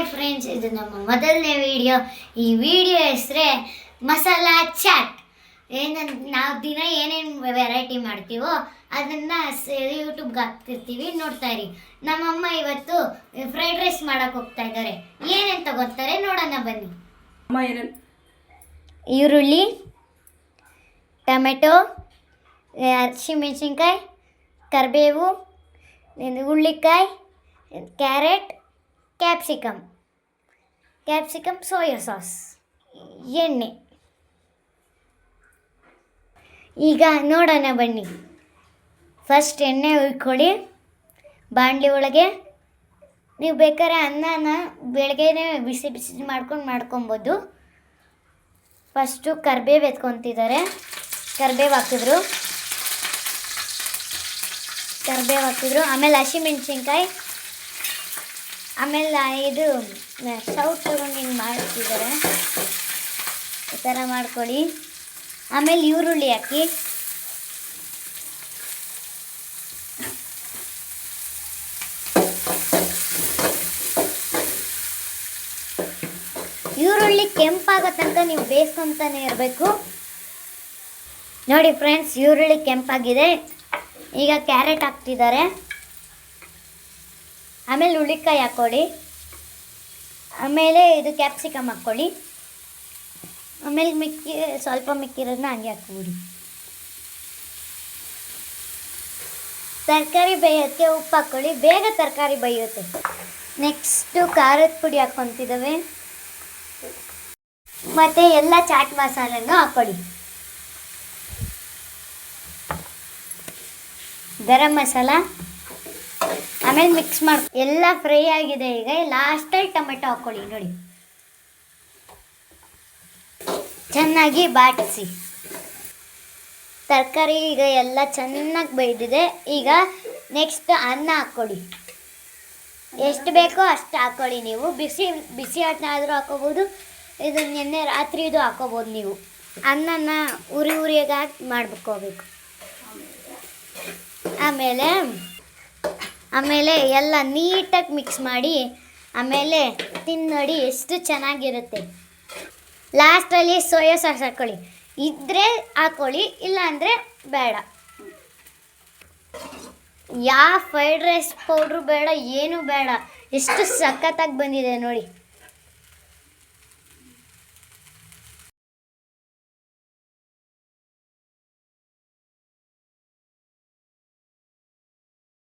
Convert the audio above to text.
Hi friends ಇದು ನಮ್ಮ ಮೊದಲನೇ ವಿಡಿಯೋ. ಈ ವಿಡಿಯೋ ಹೆಸರೇ ಮಸಾಲ ಚಾಟ್. ಏನಂತ ನಾವು ದಿನ ಏನೇನು ವೆರೈಟಿ ಮಾಡ್ತೀವೋ ಅದನ್ನು ಯೂಟ್ಯೂಬ್ಗೆ ಹಾಕ್ತಿರ್ತೀವಿ ನೋಡ್ತಾ ಇರಿ. ನಮ್ಮಮ್ಮ ಇವತ್ತು ಫ್ರೈಡ್ ರೈಸ್ ಮಾಡೋಕೆ ಹೋಗ್ತಾ ಇದ್ದಾರೆ. ಏನೇನು ತಗೋತಾರೆ ನೋಡೋಣ ಬನ್ನಿ. ಈರುಳ್ಳಿ ಟೊಮೆಟೊ ಹಸಿಮೆಣಸಿನ್ಕಾಯಿ ಕರಿಬೇವು ಉಳ್ಳಿಕಾಯಿ carrot capsicum. Capsicum soya sauce ಎಣ್ಣೆ ಈಗ ನೋಡೋಣ ಬನ್ನಿ. ಫಸ್ಟ್ ಎಣ್ಣೆ ಉಯ್ಕೊಳ್ಳಿ ಬಾಣಲಿ ಒಳಗೆ. ನೀವು ಬೇಕಾದ್ರೆ ಅನ್ನನ ಬೆಳಗ್ಗೆನೇ ಬಿಸಿ ಬಿಸಿ ಮಾಡ್ಕೊಂಡು ಮಾಡ್ಕೊಬೋದು. ಫಸ್ಟು ಕರ್ಬೇವು ಎತ್ಕೊತಿದ್ದಾರೆ. ಕರ್ಬೇವು ಹಾಕಿದ್ರು. ಕರ್ಬೇವು ಹಾಕಿದ್ರು. ಆಮೇಲೆ ಹಸಿಮೆಣ್ಸಿನ್ಕಾಯಿ. ಆಮೇಲೆ ಇದು ಸ್ಟವ್ ತಗೊಂಡು ಹಿಂಗೆ ಮಾಡ್ತಿದ್ದಾರೆ ಈ ಥರ ಮಾಡ್ಕೊಳ್ಳಿ. ಆಮೇಲೆ ಈರುಳ್ಳಿ ಹಾಕಿ. ಈರುಳ್ಳಿ ಕೆಂಪಾಗೋ ತನಕ ನೀವು ಬೇಯಿಸ್ಕೊಂತಾನೆ ಇರಬೇಕು. ನೋಡಿ ಫ್ರೆಂಡ್ಸ್, ಈರುಳ್ಳಿ ಕೆಂಪಾಗಿದೆ. ಈಗ ಕ್ಯಾರೆಟ್ ಹಾಕ್ತಿದ್ದಾರೆ. ಆಮೇಲೆ ಹುಳಿಕಾಯಿ ಹಾಕ್ಕೊಳ್ಳಿ. ಆಮೇಲೆ ಇದು ಕ್ಯಾಪ್ಸಿಕಮ್ ಹಾಕ್ಕೊಳ್ಳಿ. ಆಮೇಲೆ ಮಿಕ್ಕಿ, ಸ್ವಲ್ಪ ಮಿಕ್ಕಿರೋದನ್ನ ಹಂಗೆ ಹಾಕ್ಬಿಡಿ. ತರಕಾರಿ ಬೇಯೋಕ್ಕೆ ಉಪ್ಪು ಹಾಕ್ಕೊಳ್ಳಿ. ಬೇಗ ತರಕಾರಿ ಬೇಯುತ್ತೆ. ನೆಕ್ಸ್ಟು ಖಾರದ ಪುಡಿ ಹಾಕ್ಕೊತಿದ್ದಾವೆ ಮತ್ತು ಎಲ್ಲ ಚಾಟ್ ಮಸಾಲೆನೂ ಹಾಕ್ಕೊಳ್ಳಿ. ಗರಂ ಮಸಾಲ. ಆಮೇಲೆ ಮಿಕ್ಸ್ ಮಾಡಿ ಎಲ್ಲ ಫ್ರೈ ಆಗಿದೆ ಈಗ. ಲಾಸ್ಟಲ್ಲಿ ಟೊಮೆಟೊ ಹಾಕ್ಕೊಳ್ಳಿ ನೋಡಿ. ಚೆನ್ನಾಗಿ ಬಾಟಿಸಿ. ತರಕಾರಿ ಈಗ ಎಲ್ಲ ಚೆನ್ನಾಗಿ ಬೇಯ್ದಿದೆ ಈಗ ನೆಕ್ಸ್ಟ್ ಅನ್ನ ಹಾಕ್ಕೊಳ್ಳಿ ಎಷ್ಟು ಬೇಕೋ ಅಷ್ಟು ಹಾಕ್ಕೊಳ್ಳಿ ನೀವು. ಬಿಸಿ ಬಿಸಿ ಆದರೂ ಹಾಕೋಬೋದು, ಇದು ನಿನ್ನೆ ರಾತ್ರಿ ಇದು ಹಾಕೋಬೋದು ನೀವು. ಅನ್ನನ ಉರಿ ಉರಿಯಾಗಿ ಹಾಕಿ ಮಾಡ್ಬೇಕೋಬೇಕು ಆಮೇಲೆ ಆಮೇಲೆ ಎಲ್ಲ ನೀಟಾಗಿ ಮಿಕ್ಸ್ ಮಾಡಿ ಆಮೇಲೆ ತಿನ್ನೋಡಿ ಎಷ್ಟು ಚೆನ್ನಾಗಿರುತ್ತೆ. ಲಾಸ್ಟಲ್ಲಿ ಸೋಯಾ ಸಾಸ್ ಹಾಕ್ಕೊಳ್ಳಿ ಇದ್ದರೆ ಹಾಕ್ಕೊಳ್ಳಿ ಇಲ್ಲಾಂದರೆ ಬೇಡ. ಯಾವ ಫ್ರೈಡ್ ರೈಸ್ ಪೌಡ್ರು ಬೇಡ, ಏನೂ ಬೇಡ. ಎಷ್ಟು ಸಖತ್ತಾಗಿ ಬಂದಿದೆ ನೋಡಿ.